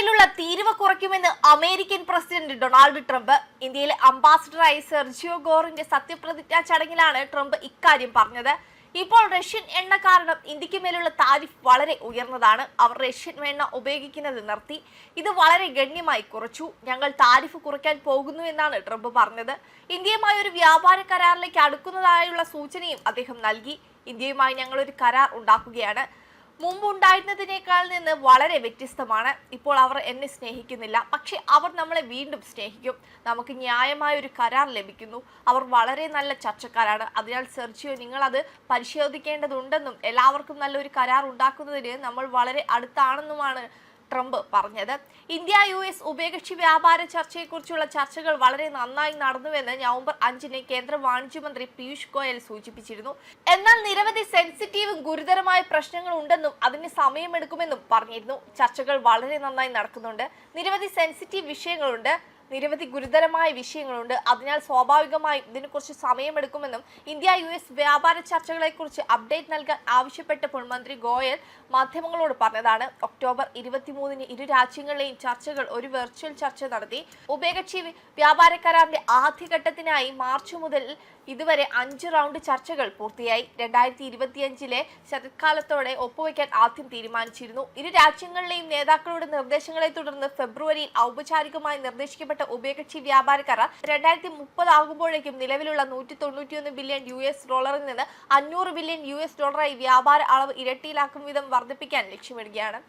ഇന്ത്യക്കുമേലുള്ള തീരുവ കുറയ്ക്കുമെന്ന് American president Donald Trump ഇന്ത്യയിലെ അംബാസിഡറായ സെർജിയോ ഗോറിന്റെ സത്യപ്രതിജ്ഞാ ചടങ്ങിലാണ് ട്രംപ് ഇക്കാര്യം പറഞ്ഞത്. ഇപ്പോൾ റഷ്യൻ എണ്ണ കാരണം ഇന്ത്യയ്ക്ക് മേലുള്ള താരിഫ് വളരെ ഉയർന്നതാണ്. അവർ റഷ്യൻ എണ്ണ ഉപയോഗിക്കുന്നത് നിർത്തി. ഇത് വളരെ ഗണ്യമായി കുറച്ചു. ഞങ്ങൾ താരിഫ് കുറയ്ക്കാൻ പോകുന്നു എന്നാണ് ട്രംപ് പറഞ്ഞത്. ഇന്ത്യയുമായി ഒരു വ്യാപാര കരാറിലേക്ക് അടുക്കുന്നതായുള്ള സൂചനയും അദ്ദേഹം നൽകി. ഇന്ത്യയുമായി ഞങ്ങൾ ഒരു കരാർ ഉണ്ടാക്കുകയാണ്. മുമ്പുണ്ടായിരുന്നതിനേക്കാൾ നിന്ന് വളരെ വ്യത്യസ്തമാണ്. ഇപ്പോൾ അവർ എന്നെ സ്നേഹിക്കുന്നില്ല. പക്ഷെ അവർ നമ്മളെ വീണ്ടും സ്നേഹിക്കും. നമുക്ക് ന്യായമായ ഒരു കരാർ ലഭിക്കുന്നു. അവർ വളരെ നല്ല ചർച്ചക്കാരാണ്. അതിനാൽ സെർജിയോ നിങ്ങളത് പരിശോധിക്കേണ്ടതുണ്ടെന്നും എല്ലാവർക്കും നല്ലൊരു കരാർ ഉണ്ടാക്കുന്നതിന് നമ്മൾ വളരെ അടുത്താണെന്നുമാണ് ട്രംപ് പറഞ്ഞത്. ഇന്ത്യ യു എസ് ഉഭയകക്ഷി വ്യാപാര ചർച്ചയെക്കുറിച്ചുള്ള ചർച്ചകൾ വളരെ നന്നായി നടന്നുവെന്ന് നവംബർ അഞ്ചിന് കേന്ദ്ര വാണിജ്യമന്ത്രി പീയൂഷ് ഗോയൽ സൂചിപ്പിച്ചിരുന്നു. എന്നാൽ നിരവധി സെൻസിറ്റീവും ഗുരുതരമായ പ്രശ്നങ്ങൾ ഉണ്ടെന്നും അതിന് സമയമെടുക്കുമെന്നും പറഞ്ഞിരുന്നു. ചർച്ചകൾ വളരെ നന്നായി നടക്കുന്നുണ്ട്. നിരവധി സെൻസിറ്റീവ് വിഷയങ്ങളുണ്ട്. നിരവധി ഗുരുതരമായ വിഷയങ്ങളുണ്ട്. അതിനാൽ സ്വാഭാവികമായും ഇതിനെക്കുറിച്ച് സമയമെടുക്കുമെന്നും ഇന്ത്യ യു എസ് വ്യാപാര ചർച്ചകളെക്കുറിച്ച് അപ്ഡേറ്റ് നൽകാൻ ആവശ്യപ്പെട്ടപ്പോൾ മന്ത്രി ഗോയൽ മാധ്യമങ്ങളോട് പറഞ്ഞതാണ് ഒക്ടോബർ ഇരുപത്തിമൂന്നിന് ഇരു രാജ്യങ്ങളിലെയും ചർച്ചകൾ ഒരു വെർച്വൽ ചർച്ച നടത്തി. ഉഭയകക്ഷി വ്യാപാര കരാറിന്റെ ആദ്യഘട്ടത്തിനായി മാർച്ച് മുതൽ ഇതുവരെ അഞ്ച് റൗണ്ട് ചർച്ചകൾ പൂർത്തിയായി. രണ്ടായിരത്തി ഇരുപത്തിയഞ്ചിലെ ശരത്കാലത്തോടെ ഒപ്പുവയ്ക്കാൻ ആദ്യം തീരുമാനിച്ചിരുന്നു. ഇരു രാജ്യങ്ങളിലെയും നേതാക്കളുടെ നിർദ്ദേശങ്ങളെ തുടർന്ന് ഫെബ്രുവരിയിൽ ഔപചാരികമായി നിർദ്ദേശിക്കപ്പെട്ട ഉഭയകക്ഷി വ്യാപാര കരാർ രണ്ടായിരത്തി മുപ്പത് ആകുമ്പോഴേക്കും നിലവിലുള്ള നൂറ്റി തൊണ്ണൂറ്റിയൊന്ന് ബില്യൺ യു എസ് ഡോളറിൽ നിന്ന് അഞ്ഞൂറ് ബില്യൺ യു എസ് ഡോളറായി വ്യാപാര അളവ് ഇരട്ടിയിലാക്കും വിധം വർദ്ധിപ്പിക്കാൻ ലക്ഷ്യമിടുകയാണ്.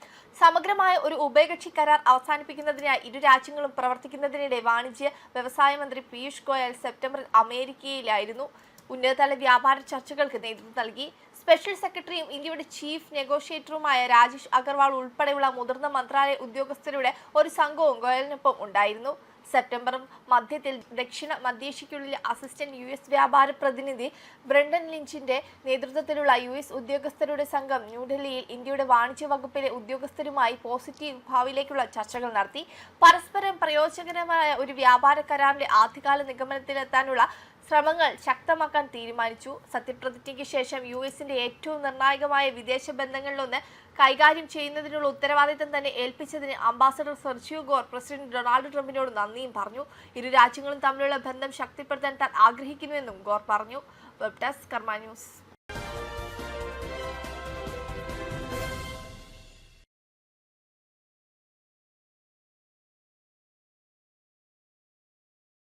സമഗ്രമായ ഒരു ഉഭയകക്ഷി കരാർ അവസാനിപ്പിക്കുന്നതിനായി ഇരു രാജ്യങ്ങളും പ്രവർത്തിക്കുന്നതിനിടെ വാണിജ്യ വ്യവസായ മന്ത്രി പീയൂഷ് ഗോയൽ സെപ്റ്റംബറിൽ അമേരിക്കയിലായിരുന്നു. ഉന്നതതല വ്യാപാര ചർച്ചകൾക്ക് നേതൃത്വം നൽകി. സ്പെഷ്യൽ സെക്രട്ടറിയും ഇന്ത്യയുടെ ചീഫ് നെഗോഷിയേറ്ററുമായ രാജേഷ് അഗർവാൾ ഉൾപ്പെടെയുള്ള മുതിർന്ന മന്ത്രാലയ ഉദ്യോഗസ്ഥരുടെ ഒരു സംഘവും ഗോയലിനൊപ്പം ഉണ്ടായിരുന്നു. സെപ്റ്റംബർ മധ്യത്തിൽ ദക്ഷിണ മധ്യേഷ്യയ്ക്കുള്ളിൽ അസിസ്റ്റന്റ് യു എസ് വ്യാപാര പ്രതിനിധി ബ്രണ്ടൻ ലിഞ്ചിന്റെ നേതൃത്വത്തിലുള്ള യു എസ് ഉദ്യോഗസ്ഥരുടെ സംഘം ന്യൂഡൽഹിയിൽ ഇന്ത്യയുടെ വാണിജ്യ വകുപ്പിലെ ഉദ്യോഗസ്ഥരുമായി പോസിറ്റീവ് ഭാവിയിലേക്കുള്ള ചർച്ചകൾ നടത്തി. പരസ്പരം പ്രയോജനകരമായ ഒരു വ്യാപാര കരാറിന്റെ ആദ്യകാല നിഗമനത്തിലെത്താനുള്ള ശ്രമങ്ങൾ ശക്തമാക്കാൻ തീരുമാനിച്ചു. സത്യപ്രതിജ്ഞയ്ക്ക് ശേഷം യു എസിന്റെ ഏറ്റവും നിർണായകമായ വിദേശ ബന്ധങ്ങളിലൊന്ന് കൈകാര്യം ചെയ്യുന്നതിനുള്ള ഉത്തരവാദിത്തം തന്നെ ഏൽപ്പിച്ചതിന് ambassador Sergio Gor president Donald ട്രംപിനോട് നന്ദിയും പറഞ്ഞു. ഇരു രാജ്യങ്ങളും തമ്മിലുള്ള ബന്ധം ശക്തിപ്പെടുത്താൻ താൻ ആഗ്രഹിക്കുന്നുവെന്നും ഗോർ പറഞ്ഞു. Web desk Karma news.